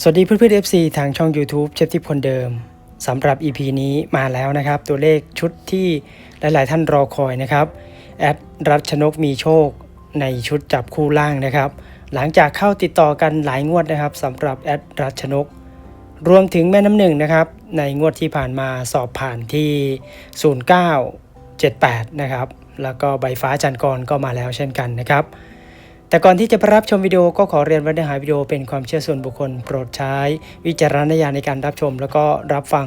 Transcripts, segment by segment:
สวัสดีเพื่อนๆ FC ทางช่อง YouTube เชฟทิพคนเดิมสำหรับ EP นี้มาแล้วนะครับ ตัวเลขชุดที่หลาย ๆ ท่านรอคอยนะครับแอดรัชนกมีโชคในชุดจับคู่ล่างนะครับ หลังจากเข้าติดต่อกันหลายงวดนะครับสำหรับแอดรัชนก รวมถึงแม่น้ำหนึ่งนะครับ ในงวดที่ผ่านมาสอบผ่านที่ 0978 นะครับ แล้วก็ใบฟ้าจันกรก็มาแล้วเช่นกันนะครับ แต่ก่อนที่จะไปรับชมวิดีโอก็ขอเรียนว่าเนื้อหาวิดีโอเป็นความเชื่อส่วนบุคคลโปรดใช้ วิจารณญาณในการรับชมแล้วก็รับฟัง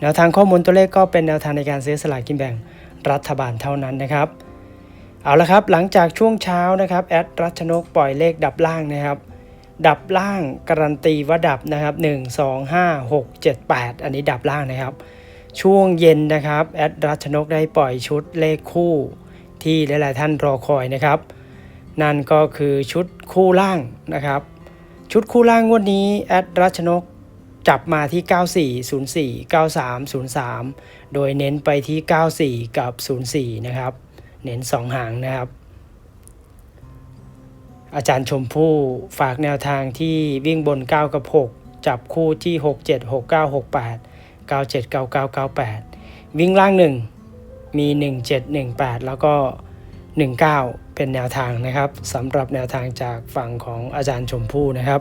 แนวทางข้อมูลตัวเลขก็เป็นแนวทางในการซื้อสลากกินแบ่งรัฐบาลเท่านั้นนะครับ เอาละครับหลังจากช่วงเช้านะครับแอดรัชนกปล่อยเลขดับล่างนะครับ ดับล่างการันตีว่าดับนะครับ 1 2 5 6 7 8 อันนี้ดับล่างนะครับ ช่วงเย็นนะครับแอดรัชนกได้ปล่อยชุดเลขคู่ที่หลาย ๆ ท่านรอคอยนะครับ นั่นก็คือชุดคู่ล่างนะครับ ชุดคู่ล่างงวดนี้แอดรัชนกจับมาที่ 94 04 93 03 โดยเน้นไปที่ 94 กับ 04 นะครับ เน้น 2 หางนะครับ อาจารย์ชมพู่ฝากแนวทางที่วิ่งบน 9 กับ 6 จับคู่ที่ 67 69 68 97 99 98 วิ่งล่าง 1 มี 17 18 แล้วก็ 19 เป็นแนวทางนะครับสำหรับแนวทางจากฝั่งของอาจารย์ชมพู่นะครับ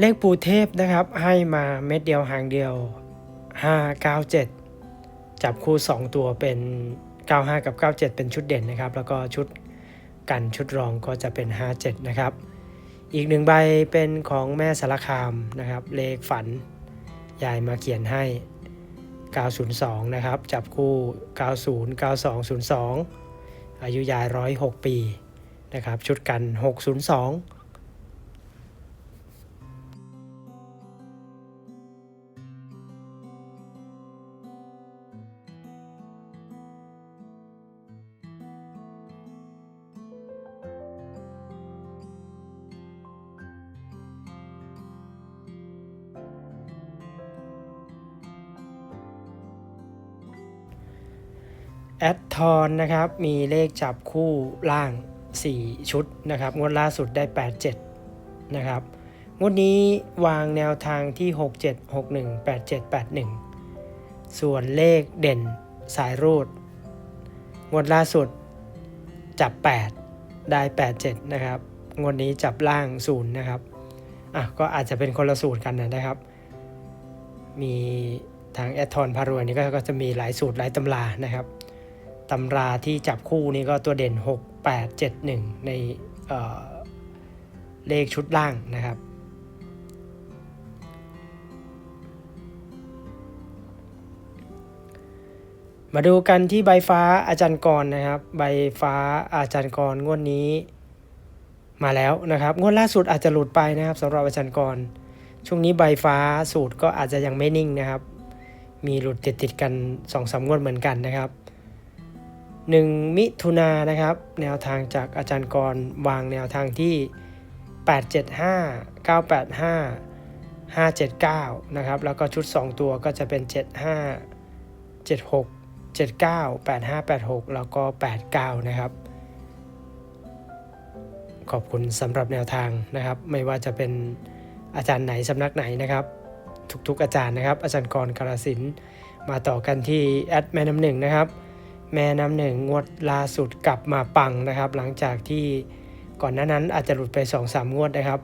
เลขปูเทพนะครับให้มาเม็ดเดียวหางเดียว 597 จับคู่ 2 ตัวเป็น 95 กับ 97 เป็นชุดเด่นนะครับ แล้วก็ชุดกันชุดรองก็จะเป็น 57 นะครับ อีกหนึ่งใบเป็นของแม่สารคามนะครับ เลขฝันยายมาเขียนให้ 902 นะครับ จับคู่ 90 9202 อายุยาย 106 ปีนะครับ ชุดกัน 602 แอดทอนนะครับมีเลขจับคู่ล่าง 4 ชุดนะครับงวดล่าสุดได้ 87 นะครับงวดนี้วางแนวทางที่ 67 61 87 81 ส่วนเลขเด่นสายรูด งวดล่าสุดจับ 8 ได้ 87 นะครับ งวดนี้จับล่าง 0 นะครับอะก็อาจจะเป็นคนละสูตรกันนะครับ มีทางแอดทอนพารวยนี่ก็ก็จะมีหลายสูตรหลายตำรานะครับ ตำราที่จับคู่นี่ก็ตัวเด่น 6 8 7 1 ในเเลขชุดล่างนะครับ มาดูกันที่ใบฟ้าอาจารย์กรนะครับ ใบฟ้าอาจารย์กรงวดนี้มาแล้วนะครับ งวดล่าสุดอาจจะหลุดไปนะครับสำหรับอาจารย์กร ช่วงนี้ใบฟ้าสูตรก็อาจจะยังไม่นิ่งนะครับ มีหลุดติดติดกัน2อสงวดเหมือนกันนะครับ 1 มิถุนานะครับ แนวทางจากอาจารย์กรวางแนวทางที่ 875 985 579 นะครับ แล้วก็ชุด 2 ตัวก็จะเป็น 75 76 79 85 86 แล้วก็ 89 นะครับ ขอบคุณสำหรับแนวทางนะครับ ไม่ว่าจะเป็นอาจารย์ไหนสำนักไหนนะครับ ทุกๆอาจารย์นะครับ อาจารย์กรกาลสินมาต่อกันที่แอดแม่น้ำหนึ่งนะครับ แม่น้ำหนึ่งงวดล่าสุดกลับมาปังนะครับ หลังจากที่ก่อนหน้านั้นอาจจะหลุดไป 2-3งวดนะครับ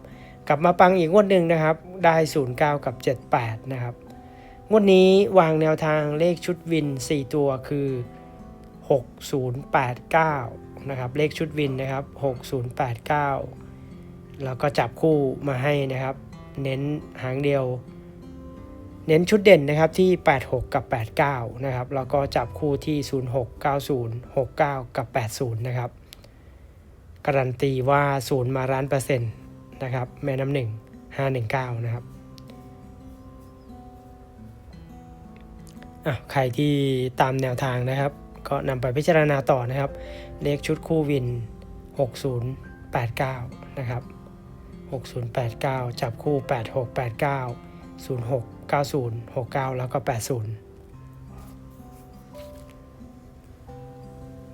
กลับมาปังอีกงวดหนึ่งนะครับ ได้ 09 กับ 78 นะครับ งวดนี้วางแนวทางเลขชุดวิน 4 ตัวคือ 6089 นะครับ เลขชุดวินนะครับ 6089 แล้วก็จับคู่มาให้นะครับ เน้นหางเดียว เน้นชุดเด่นนะครับที่ 86 กับ 89 นะครับ แล้วก็จับคู่ที่ 06 90 69 กับ 80 นะครับ การันตีว่า0มาล้านเปอร์เซ็นต์นะครับ แม่น้ำหนึ่ง519 นะครับอะใครที่ตามแนวทางนะครับ ก็นำไปพิจารณาต่อนะครับ เลขชุดคู่วิน 6089 นะครับ 6089 จับคู่ 8689 06 90 69 แล้วก็ 80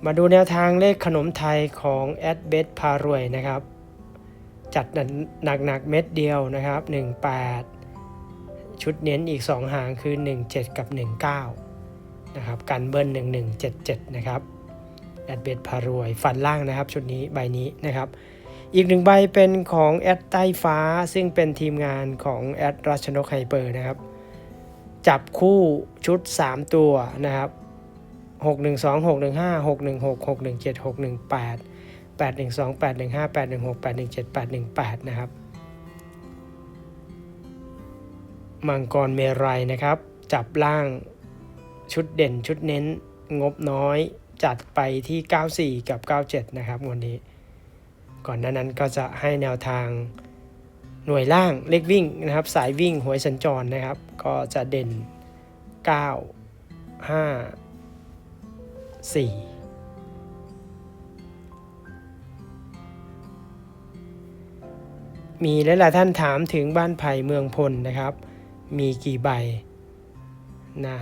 มาดูแนวทางเลขขนมไทยของแอดเบสพารวยนะครับ จัดหนักหนักเม็ดเดียวนะครับ 18 ชุดเน้นอีก 2 หางคือ 17 กับ 19 นะครับกันเบิ้ล1177 นะครับแอดเบสพารวยฟันล่างนะครับ ชุดนี้ใบนี้นะครับอีกหนึ่งใบเป็นของแอดใต้ฟ้าซึ่งเป็นทีมงานของแอดรัชนกไฮเปอร์นะครับ จับคู่ชุด 3 ตัวนะครับ 6 1 2 6 1 5 6 1 6 6 1 7 6 1 8 8 1 2 8 1 5 8 1 6 8 1 7 8 1 8 นะครับ มังกรเมรัยนะครับ จับล่างชุดเด่นชุดเน้นงบน้อยจัดไปที่ 94 กับ 97 นะครับวันนี้ ก่อนหน้านั้นก็จะให้แนวทาง หน่วยล่างเลขวิ่งนะครับ สายวิ่งหวยสัญจรนะครับ ก็จะเด่น 9 5 4มีหลายๆท่านถามถึงบ้านไผ่เมืองพลนะครับ มีกี่ใบนะ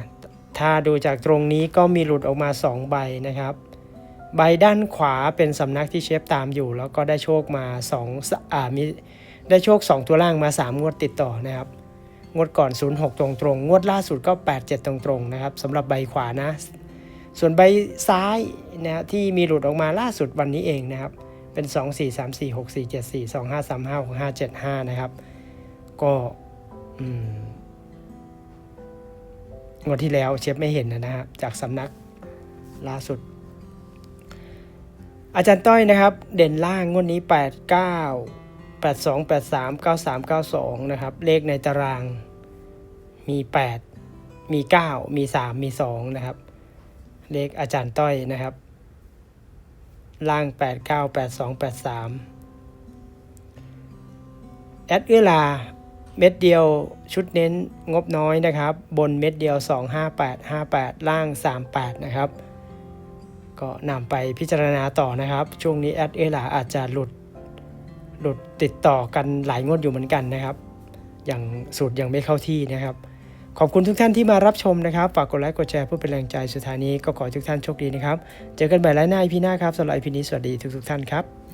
ถ้าดูจากตรงนี้ก็มีหลุดออกมา 2 ใบนะครับ ใบด้านขวาเป็นสำนักที่เชฟตามอยู่ แล้วก็ได้โชคมา2สอ่ามี ได้โชค 2 ตัวล่างมา 3 งวดติดต่อนะครับ งวดก่อน 06 ตรงตรงงวดล่าสุดก็ 87 ตรงตรงนะครับสำหรับใบขวานะ ส่วนใบซ้ายนะที่มีหลุดออกมาล่าสุดวันนี้เองนะครับ เป็น 2 4 3 4 6 4 7 4 2 5 3 5 6 5 7 5 นะครับ ก็งวดที่แล้วเชฟไม่เห็นนะฮะจากสำนักล่าสุด อาจารย์ต้อยนะครับ เด่นล่างงวดนี้ 8 9 8 2 8 3 9 3 9 2 นะครับ เลขในตารางมี 8 มี 9 มี 3 มี 2 นะครับ เลขอาจารย์ต้อยนะครับ ล่าง 8 9 8 2 8 3 แอดเอื้อลาเม็ดเดียวชุดเน้นงบน้อยนะครับ บนเม็ดเดียว 258 58 ล่าง 38 นะครับ ก็นำไปพิจารณาต่อนะครับ ช่วงนี้แอดเอื้อลาอาจจะหลุด หลุดติดต่อกันหลายงวดอยู่เหมือนกันนะครับ อย่างสูตรยังไม่เข้าที่นะครับ ขอบคุณทุกท่านที่มารับชมนะครับ ฝากกดไลค์กดแชร์เพื่อเป็นแรงใจสุดท้ายนี้ก็ขอทุกท่านโชคดีนะครับ เจอกันใหม่ไลฟ์หน้าอีพีหน้าครับสำหรับอีพีนี้สวัสดีทุกๆท่านครับ